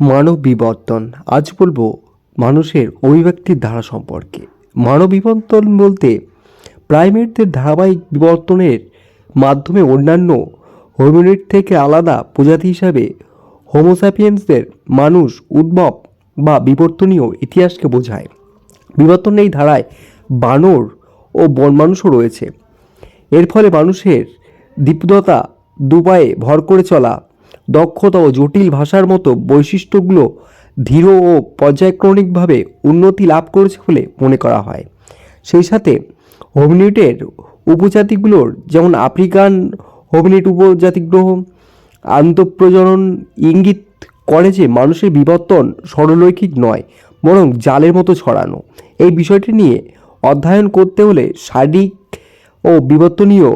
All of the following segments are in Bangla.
মানব বিবর্তন আজ বলব মানুষের অভিব্যক্তির ধারা সম্পর্কে। মানব বিবর্তন বলতে প্রাইমেটদের ধারাবাহিক বিবর্তনের মাধ্যমে অন্যান্য হোমিনিড থেকে আলাদা প্রজাতি হিসাবে হোমোস্যাপিয়েন্সদের মানুষ উদ্ভব বা বিবর্তনীয় ইতিহাসকে বোঝায়। বিবর্তন এই ধারায় বানর ও বন মানুষও রয়েছে। এর ফলে মানুষের দীপ্ততা দুপায়ে ভর করে চলা দক্ষতা ও জটিল ভাষার মতো বৈশিষ্ট্যগুলো ধীর ও পর্যায়ক্রমিকভাবে উন্নতি লাভ করেছে বলে মনে করা হয়। সেই সাথে হোমিনিটের উপজাতিগুলোর যেমন আফ্রিকান হোমিনিট উপজাতিগ্রহ, আন্তঃপ্রজনন ইঙ্গিত করে যে মানুষের বিবর্তন সরলৈখিক নয়, বরং জালের মতো ছড়ানো। এই বিষয়টি নিয়ে অধ্যয়ন করতে হলে শারীরিক ও বিবর্তনীয়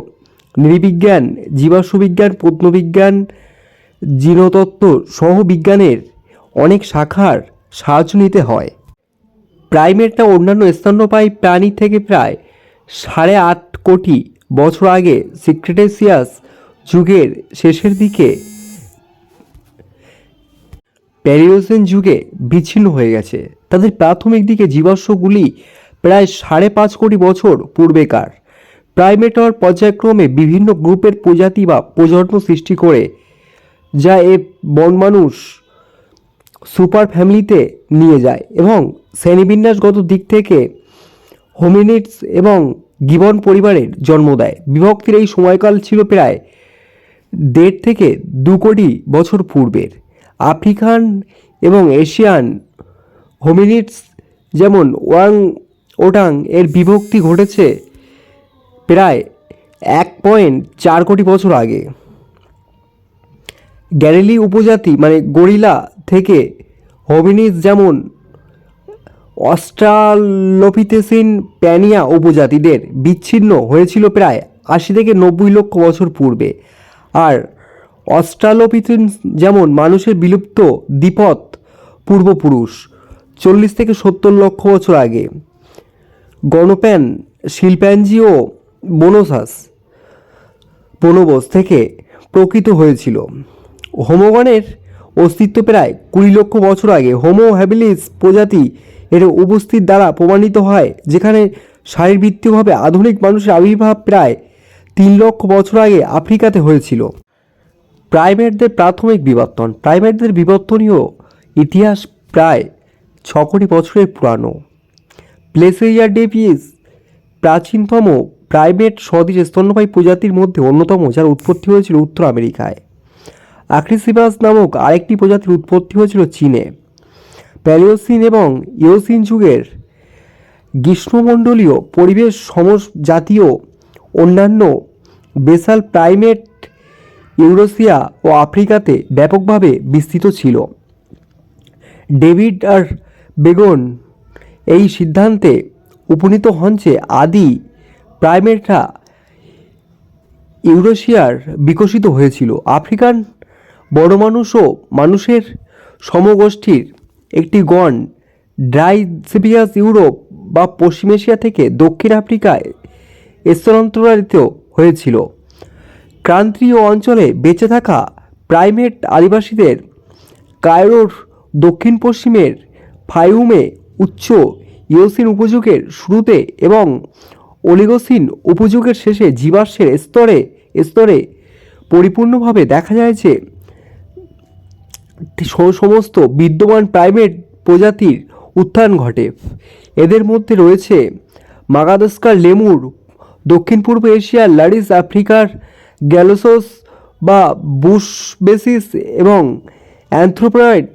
নৃবিজ্ঞান, জীবাশ্মবিজ্ঞান, প্রত্নবিজ্ঞান জিনতত্ত্ব সহ বিজ্ঞানের অনেক শাখার সাহায্য নিতে হয়। প্রাইমেটটা অন্যান্য স্তন্যপায়ী প্রাণী থেকে প্রায় সাড়ে আট কোটি বছর আগে সিক্রেটেসিয়াস যুগের শেষের দিকে প্যারিওসেন যুগে বিচ্ছিন্ন হয়ে গেছে। তাদের প্রাথমিক দিকে জীবাশ্মগুলি প্রায় সাড়ে পাঁচ কোটি বছর পূর্বেকার। প্রাইমেটর পর্যায়ক্রমে বিভিন্ন গ্রুপের প্রজাতি বা প্রজন্ম সৃষ্টি করে যা এ বন মানুষ সুপার ফ্যামিলিতে নিয়ে যায় এবং শ্রেণীবিন্যাসগত দিক থেকে হোমিনিটস এবং গিবন পরিবারের জন্ম দেয়। বিভক্তির এই সময়কাল ছিল প্রায় দেড় থেকে দু কোটি বছর পূর্বের। আফ্রিকান এবং এশিয়ান হোমিনিটস যেমন ওয়াং ওটাং এর বিভক্তি ঘটেছে প্রায় এক পয়েন্ট চার কোটি বছর আগে। গ্যারেলি উপজাতি মানে গরিলা থেকে হোমিনিস যেমন অস্ট্রালোপিথেসিন প্যানিয়া উপজাতিদের বিচ্ছিন্ন হয়েছিল প্রায় আশি থেকে নব্বই লক্ষ বছর পূর্বে। আর অস্ট্রালোপিথিন যেমন মানুষের বিলুপ্ত দ্বিপথ পূর্বপুরুষ চল্লিশ থেকে সত্তর লক্ষ বছর আগে। গণপ্যান, শিল্প্যাঞ্জি ও বনোসাস বনবস থেকে প্রকৃত হয়েছিল। হোমোগণের অস্তিত্ব প্রায় কুড়ি লক্ষ বছর আগে হোমো হ্যাবিলিস প্রজাতি এর উপস্থিত দ্বারা প্রমাণিত হয়, যেখানে শারীরবৃত্তীয়ভাবে আধুনিক মানুষের আবির্ভাব প্রায় তিন লক্ষ বছর আগে আফ্রিকাতে হয়েছিল। প্রাইমেটদের প্রাথমিক বিবর্তন। প্রাইমেটদের বিবর্তনীয় ইতিহাস প্রায় ছ কোটি বছরের পুরানো। প্লেসেরিয়া ডেভিস, প্রাচীনতম প্রাইমেট সদৃশ স্তন্যপায়ী প্রজাতির মধ্যে অন্যতম, যার উৎপত্তি হয়েছিল উত্তর আমেরিকায়। আক্রিসিবাস নামক আরেকটি প্রজাতির উৎপত্তি হয়েছিল চীনে। প্যালিওসিন এবং ইওসিন যুগের গ্রীষ্মমণ্ডলীয় পরিবেশ সমজাতীয় অন্যান্য বেসাল প্রাইমেট ইউরোসিয়া ও আফ্রিকাতে ব্যাপকভাবে বিস্তৃত ছিল। ডেভিড আর বেগন এই সিদ্ধান্তে উপনীত হন যে আদি প্রাইমেটরা ইউরোশিয়ার বিকশিত হয়েছিল। আফ্রিকান বড় মানুষও মানুষের সমগোষ্ঠীর একটি গণ ড্রাইসেপিয়াস ইউরোপ বা পশ্চিম এশিয়া থেকে দক্ষিণ আফ্রিকায় স্থানান্তরিত হয়েছিল। ক্রান্তীয় অঞ্চলে বেঁচে থাকা প্রাইমেট আদিবাসীদের কায়রোর দক্ষিণ পশ্চিমের ফাইউমে উচ্চ ইওসিন উপযুগের শুরুতে এবং অলিগোসিন উপযুগের শেষে জীবাশ্মের স্তরে স্তরে পরিপূর্ণভাবে দেখা যায় যে সমস্ত বিদ্যমান প্রাইমেট প্রজাতির উত্থান ঘটে। এদের মধ্যে রয়েছে মাগাদাস্কার লেমুর দক্ষিণ পূর্ব এশিয়ার লারিস আফ্রিকার গ্যালোসোস বা বুশ বেসিস এবং অ্যান্থ্রোপয়েড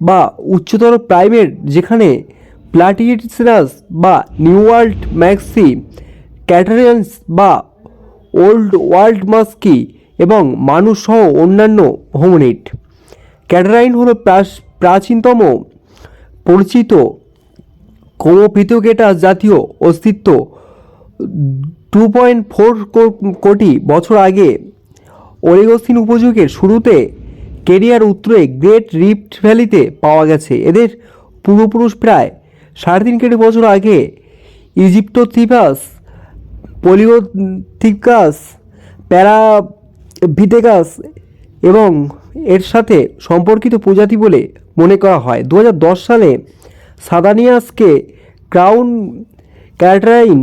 বা উচ্চতর প্রাইমেট যেখানে প্লাটিসিনাস বা নিউ ওয়ার্ল্ড ম্যাক্সি, ক্যাটারিয়ান্স বা ওল্ড ওয়ার্ল্ড মাস্কি এবং মানুষ সহ অন্যান্য হোমনিট। ক্যাটারাইন হলো প্রাচীনতম পরিচিত কোমোপিথোগেটাস জাতীয় অস্তিত্ব। টু পয়েন্ট ফোর কোটি বছর আগে ওরিগোসিন উপযুগের শুরুতে কেরিয়ার উত্তরে গ্রেট রিফট ভ্যালিতে পাওয়া গেছে। এদের পূর্বপুরুষ প্রায় সাড়ে তিন কোটি বছর আগে ইজিপ্টোথিপাস পলিওথিকাস প্যারাভিটেকাস এবং সাথে সম্পর্কিত প্রজাতি বলে মনে করা হয়। দু হাজার দশ সালে সাদানিয়াসকে ক্রাউন ক্যাটারাইন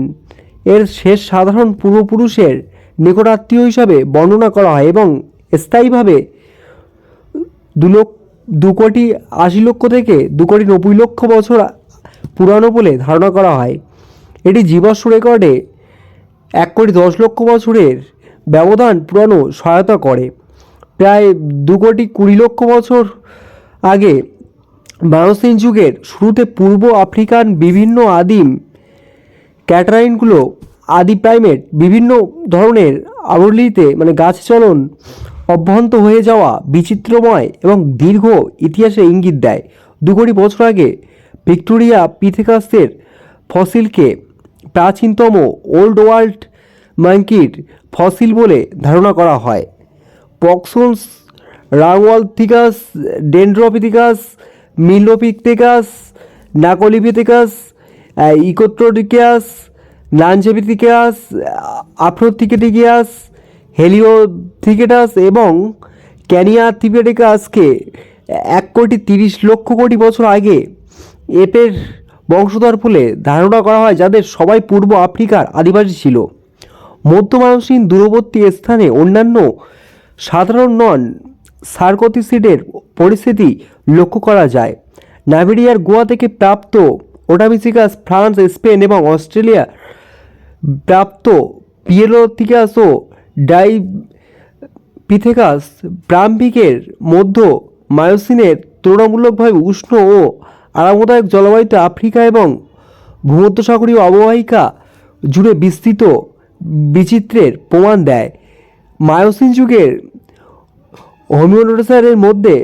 এর শেষ সাধারণ পূর্বপুরুষের নিকটাত্মীয় হিসাবে বর্ণনা করা হয় এবং স্থায়ীভাবে দু লক্ষ, দু কোটি আশি লক্ষ থেকে দু কোটি নব্বই লক্ষ বছর পুরানো বলে ধারণা করা হয়। এটি জীবাশ্ম রেকর্ডে এক কোটি দশ লক্ষ বছরের ব্যবধান পুরানো সহায়তা করে। প্রায় দু কোটি কুড়ি লক্ষ বছর আগে মায়োসিন যুগের শুরুতে পূর্ব আফ্রিকান বিভিন্ন আদিম ক্যাটারাইনগুলো আদি প্রাইমেট বিভিন্ন ধরনের আবরলিতে মানে গাছ চলন অভ্যন্ত হয়ে যাওয়া বিচিত্রময় এবং দীর্ঘ ইতিহাসে ইঙ্গিত দেয়। দু কোটি বছর আগে ভিক্টোরিয়া পিথেকাসের ফসিলকে প্রাচীনতম ওল্ড ওয়ার্ল্ড মাঙ্কির ফসিল বলে ধারণা করা হয়। পক্সন্স রাওয়ালথিকাস ডেন্ড্রোপিথিকাস মিলোপিথেকাস নাকলিপিথেকাস ইকোট্রোডিকাস লাঞ্চেপিথিকাস আফ্রোথিকেটিকিয়াস, হেলিওথিকেটাস এবং ক্যানিয়া ক্যানিয়াথিপেটিকাসকে এক কোটি তিরিশ লক্ষ কোটি বছর আগে এপের বংশধর বলে ধারণা করা হয় যাদের সবাই পূর্ব আফ্রিকার আদিবাসী ছিল। মধ্যমানসীন দূরবর্তী স্থানে অন্যান্য সাধারণ নন সার্কোতিসিডের পরিস্থিতি লক্ষ্য করা যায়। নাইবেরিয়ার গোয়া থেকে প্রাপ্ত ওটামিসিকাস ফ্রান্স, স্পেন এবং অস্ট্রেলিয়া প্রাপ্ত পিয়েলোথিকাস ও ডাই পিথেকাস প্রাম্ভিকের মধ্য মায়োসিনের তুলনামূলকভাবে উষ্ণ ও আরামদায়ক জলবায়ুতে আফ্রিকা এবং ভূমধ্যসাগরীয় অববাহিকা জুড়ে বিস্তৃত বিচিত্রের প্রমাণ দেয়। মায়োসিন যুগের হোমিওনোসারের মধ্যে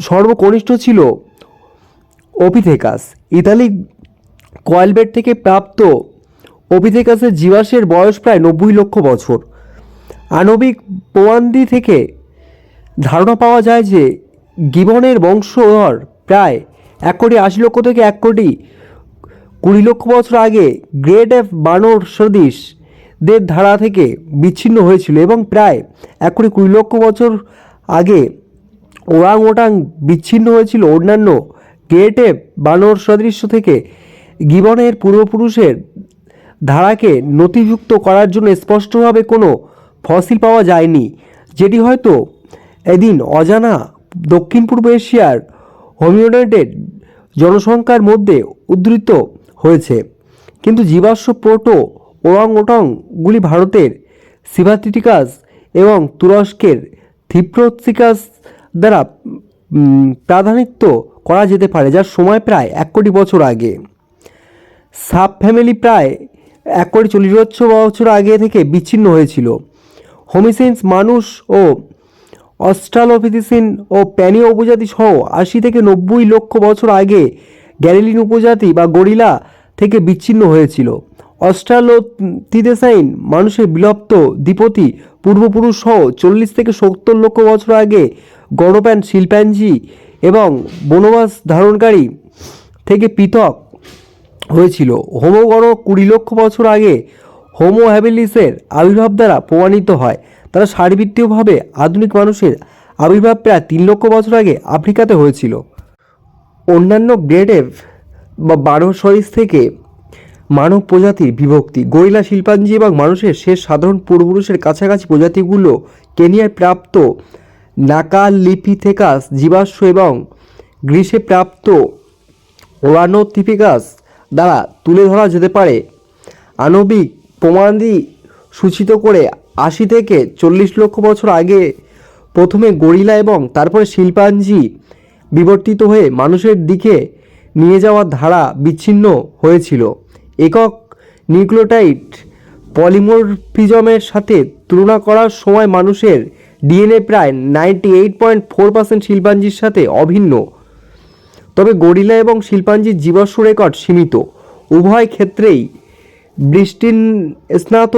সর্বকনিষ্ঠ ছিল ওপিথেকাস ইতালি কয়েলবেট থেকে প্রাপ্ত ওপিথেকাসের জীবাশ্মের বয়স প্রায় নব্বই লক্ষ বছর। আণবিক পোয়ান্দি থেকে ধারণা পাওয়া যায় যে গিবনের বংশধর প্রায় এক কোটি আশি লক্ষ থেকে এক কোটি কুড়ি লক্ষ বছর আগে গ্রেট এফ বানর সদৃশ দের ধারা থেকে বিচ্ছিন্ন হয়েছিল এবং প্রায় এক কোটি কুড়ি লক্ষ বছর আগে ওরাং ওটাং বিচ্ছিন্ন হয়েছিল। অন্যান্য এফ বানর সদৃশ্য থেকে গিবনের পূর্বপুরুষের ধারাকে নথিভুক্ত করার জন্য স্পষ্টভাবে কোনো ফসিল পাওয়া যায়নি, যেটি হয়তো এদিন অজানা দক্ষিণ পূর্ব এশিয়ার হোমিওনেটেড জনসংখ্যার মধ্যে উদ্ধৃত হয়েছে। কিন্তু জীবাশ্ম প্রোটো ওরাং ওটংগুলি ভারতের সিভাথিটিকাস এবং তুরস্কের থিপ্রোসিকাস দ্বারা উম, প্রাধানিত্ব করা যেতে পারে যার সময় প্রায় এক কোটি বছর আগে। সাব ফ্যামিলি প্রায় এক কোটি চল্লিশ বছর আগে থেকে বিচ্ছিন্ন হয়েছিল। হোমিসেন্স মানুষ ও অস্ট্রালোপিথিসিন ও প্যানীয় উপজাতি সহ আশি থেকে নব্বই লক্ষ বছর আগে গ্যালিলিন উপজাতি বা গরিলা থেকে বিচ্ছিন্ন হয়েছিল। অস্ট্রালোথিদেসাইন মানুষের বিলুপ্ত দ্বিপতি পূর্বপুরুষ সহ চল্লিশ থেকে সত্তর লক্ষ বছর আগে গণপ্যান শিল্পাঞ্জি এবং বনবাস ধারণকারী থেকে পৃথক হয়েছিল। হোমোগণ কুড়ি লক্ষ বছর আগে হোমো হ্যাবিলিসের আবির্ভাব দ্বারা প্রমাণিত হয়। তারা সার্বিত্রীয়ভাবে আধুনিক মানুষের আবির্ভাব প্রায় তিন লক্ষ বছর আগে আফ্রিকাতে হয়েছিল। অন্যান্য গ্রেডেভ বা বারো সরিস থেকে মানব প্রজাতির বিভক্তি। গরিলা শিল্পাঞ্জি এবং মানুষের শেষ সাধারণ পূর্বপুরুষের কাছাকাছি প্রজাতিগুলো কেনিয়ার প্রাপ্ত নাকালিপিথেকাস জীবাশ্ম এবং গ্রীসে প্রাপ্ত ওরানোথিপিকাস দ্বারা তুলে ধরা যেতে পারে। আণবিক প্রমাণাদি সূচিত করে আশি থেকে চল্লিশ লক্ষ বছর আগে প্রথমে গরিলা এবং তারপরে শিল্পাঞ্জি বিবর্তিত হয়ে মানুষের দিকে নিয়ে যাওয়ার ধারা বিচ্ছিন্ন হয়েছিল। একক নিউক্লিওটাইড পলিমরফিজমের সাথে তুলনা করার সময় মানুষের ডিএনএ প্রায় ninety eight point four percent শিল্পাঞ্জির সাথে অভিন্ন। তবে গরিলা এবং শিল্পাঞ্জির জীবাশ্ম রেকর্ড সীমিত। উভয় ক্ষেত্রেই বৃষ্টিন স্নাত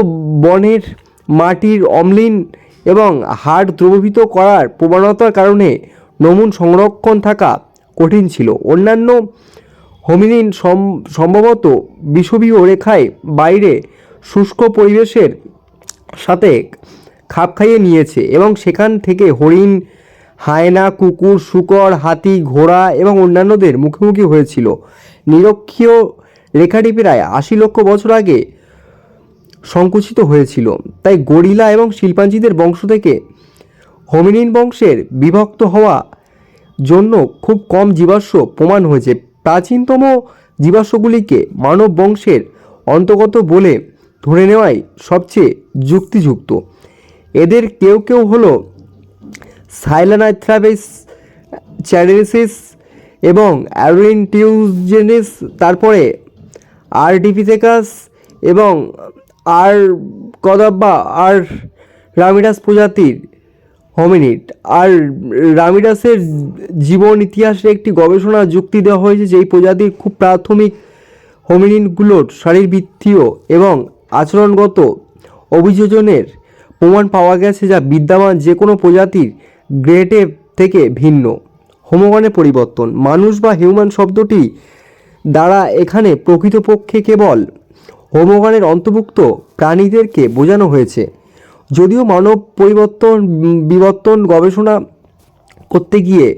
বনের মাটির অম্লিন এবং হাড় দ্রবীভূত করার প্রবণতার কারণে নমুন সংরক্ষণ থাকা কঠিন ছিল। অন্যান্য হোমিনিন সম- সম্ভবত বিষুবীয় রেখায় বাইরে শুষ্ক পরিবেশের সাথে খাপ খাইয়ে নিয়েছে এবং সেখান থেকে হরিণ, হায়না, কুকুর, শুকর, হাতি, ঘোড়া এবং অন্যান্যদের মুখোমুখি হয়েছিল। নিরক্ষীয় রেখাটি প্রায় আশি লক্ষ বছর আগে সংকুচিত হয়েছিল। তাই গরিলা এবং শিল্পাঞ্জিদের বংশ থেকে হোমিনিন বংশের বিভক্ত হওয়া জন্য খুব কম জীবাশ্ম প্রমাণ হয়েছে। প্রাচীনতম জীবাশ্মগুলিকে মানব বংশের অন্তর্গত বলে ধরে নেওয়াই সবচেয়ে যুক্তিযুক্ত। এদের কেউ কেউ হলো সাইলানাইথ্রাবেস চ্যাডেরিসিস এবং অ্যারিনটিউজেনিস, তারপরে আরডিপিথেকাস এবং আর কদাব্বা আর রামিডাস প্রজাতির হোমিনিড আর রামিডাসের জীবন ইতিহাসে একটি গবেষণা যুক্তি দেওয়া হয়েছে যে এই প্রজাতির খুব প্রাথমিক হোমিনিনগুলোর শারীরবৃত্তীয় এবং আচরণগত অভিযোজনের প্রমাণ পাওয়া গেছে যা বিদ্যমান যে কোনো প্রজাতির গ্রেটে থেকে ভিন্ন। হোমোগণের পরিবর্তন, মানুষ বা হিউম্যান শব্দটি দ্বারা এখানে প্রকৃতপক্ষে কেবল হোমোগণের অন্তর্ভুক্ত প্রাণীদেরকে বোঝানো হয়েছে। যদিও মানব পরিবর্তন বিবর্তন গবেষণা করতে গিয়ে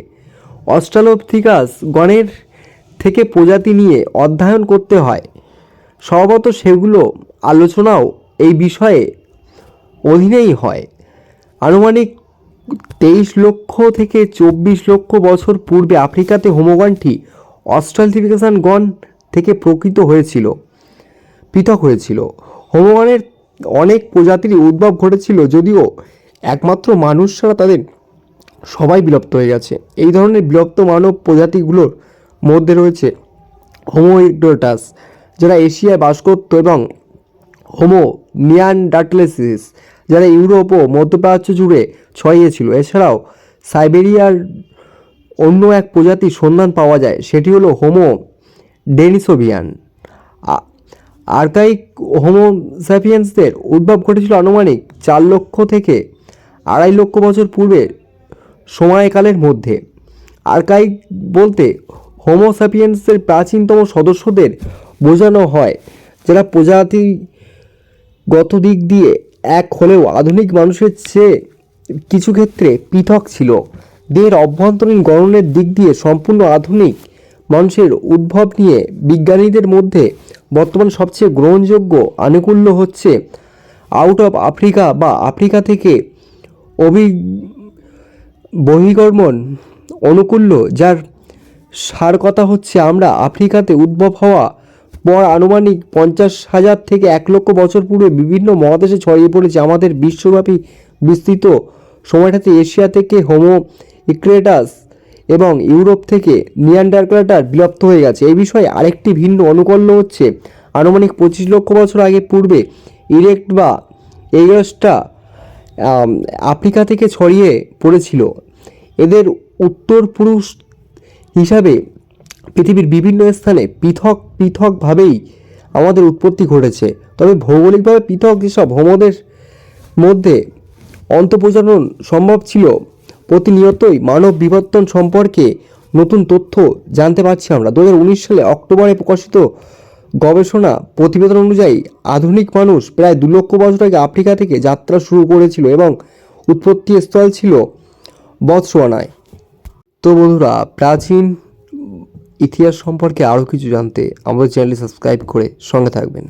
অস্ট্রালোপথিকাস গণের থেকে প্রজাতি নিয়ে অধ্যয়ন করতে হয় স্বভাবত সেগুলো আলোচনাও এই বিষয়ে অধীনেই হয়। আনুমানিক তেইশ লক্ষ থেকে চব্বিশ লক্ষ বছর পূর্বে আফ্রিকাতে হোমোগণটি অস্ট্রালিফিকেশন গণ থেকে প্রকৃত হয়েছিল, পৃথক হয়েছিল। হোমোগণের অনেক প্রজাতির উদ্ভব ঘটেছিল যদিও একমাত্র মানুষ ছাড়া তাদের সবাই বিলুপ্ত হয়ে গেছে। এই ধরনের বিলুপ্ত মানব প্রজাতিগুলোর মধ্যে রয়েছে হোমোইডোটাস যারা এশিয়ায় বাস করত, এবং হোমো নিয়ানডার্টলেসিস যারা ইউরোপ ও মধ্যপ্রাচ্য জুড়ে ছড়িয়েছিল এছাড়াও সাইবেরিয়ার অন্য এক প্রজাতির সন্ধান পাওয়া যায়, সেটি হলো হোমো ডেনিসোভিয়ান আর্কাইক হোমোস্যাপিয়েন্সদের উদ্ভব ঘটেছিল আনুমানিক চার লক্ষ থেকে আড়াই লক্ষ বছর পূর্বের সময়কালের মধ্যে। আর্কাইক বলতে হোমোস্যাপিয়েন্সের প্রাচীনতম সদস্যদের বোঝানো হয়, যারা প্রজাতিগত দিক দিয়ে এক হলেও আধুনিক মানুষের চেয়ে কিছু ক্ষেত্রে পৃথক ছিল। দেহের অভ্যন্তরীণ গঠনের দিক দিয়ে সম্পূর্ণ আধুনিক মানুষের উদ্ভব নিয়ে বিজ্ঞানীদের মধ্যে বর্তমান সবচেয়ে গ্রহণযোগ্য আনুকূল্য হচ্ছে আউট অফ আফ্রিকা বা আফ্রিকা থেকে অভি বহির্গমন অনুকূল্য, যার সার কথা হচ্ছে আমরা আফ্রিকাতে উদ্ভব হওয়া পর আনুমানিক পঞ্চাশ হাজার থেকে এক লক্ষ বছর পূর্বে বিভিন্ন মহাদেশে ছড়িয়ে পড়েছে। আমাদের বিশ্বব্যাপী বিস্তৃত সময়টাতে এশিয়া থেকে হোমো, ইক্রেটাস এবং ইউরোপ থেকে নিয়ান্ডারক্লাটার বিলুপ্ত হয়ে গেছে। এই বিষয়ে আরেকটি ভিন্ন অনুকল্য হচ্ছে, আনুমানিক পঁচিশ লক্ষ বছর আগে পূর্বে ইরেক্ট বা এইগসটা আফ্রিকা থেকে ছড়িয়ে পড়েছিল। এদের উত্তর পুরুষ হিসাবে পৃথিবীর বিভিন্ন স্থানে পৃথক, পৃথকভাবেই আমাদের উৎপত্তি ঘটেছে। তবে ভৌগোলিকভাবে পৃথক যেসব হোমোদের মধ্যে অন্তঃপ্রজনন সম্ভব ছিল প্রতিনিয়তই মানব বিবর্তন সম্পর্কে নতুন তথ্য জানতে পারছি আমরা। দু হাজার উনিশ সালে অক্টোবরে প্রকাশিত গবেষণা প্রতিবেদন অনুযায়ী আধুনিক মানুষ প্রায় দু লক্ষ বছর আগে আফ্রিকা থেকে যাত্রা শুরু করেছিল এবং উৎপত্তি স্থল ছিল বৎসোয়ানায়। তো বন্ধুরা, প্রাচীন ইতিহাস সম্পর্কে আরও কিছু জানতে আমাদের চ্যানেলটি সাবস্ক্রাইব করে সঙ্গে থাকবেন।